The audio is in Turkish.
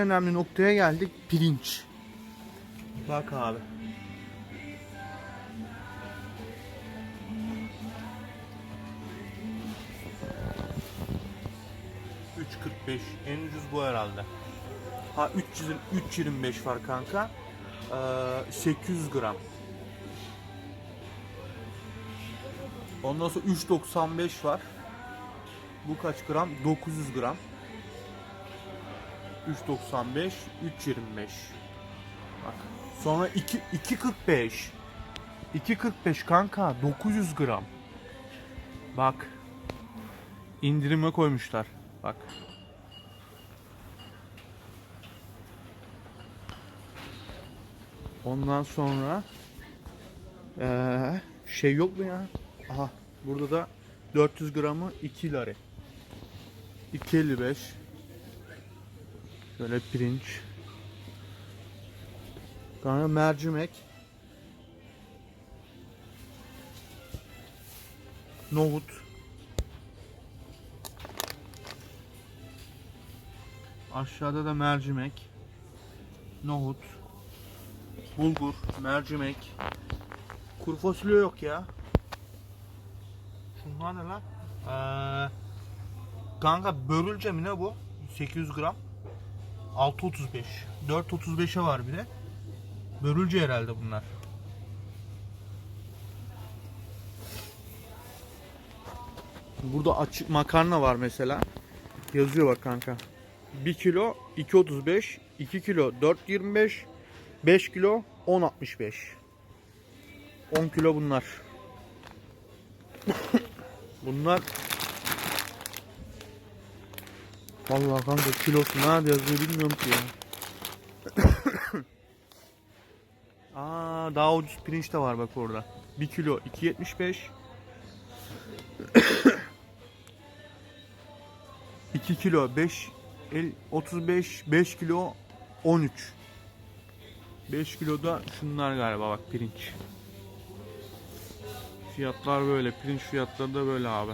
önemli noktaya geldik. Pirinç. Bak abi. ...3.45 en ucuz bu herhalde. Ha 300 3.25 var kanka. Ee, 800 gram. Ondan sonra 3.95 var. Bu kaç gram? 900 gram. 3.95, 3.25. Bak. Sonra 2 2.45. 2.45 kanka 900 gram. Bak. İndirime koymuşlar. Bak. Ondan sonra eee, şey yok mu ya? Aha burada da 400 gramı 2 lira. 2.55 Şöyle pirinç. Sonra mercimek. Nohut. Aşağıda da mercimek. Nohut. Bulgur, mercimek. Kuru fasulye yok ya. Şunlar ne lan? Ee, kanka börülce mi ne bu? 800 gram. 6.35. 4.35'e var bir de. Börülce herhalde bunlar. Burada açık makarna var mesela. Yazıyor bak kanka. 1 kilo 2.35, 2 kilo 4.25, 5 kilo 10.65. 10 kilo bunlar. bunlar Vallahi kanka kilosu nerede yazıyor bilmiyorum ki ya. Aa daha ucuz pirinç de var bak orada. 1 kilo 2.75 2 kilo 5 el 35 5 kilo 13 5 kilo da şunlar galiba bak pirinç. Fiyatlar böyle. Pirinç fiyatları da böyle abi.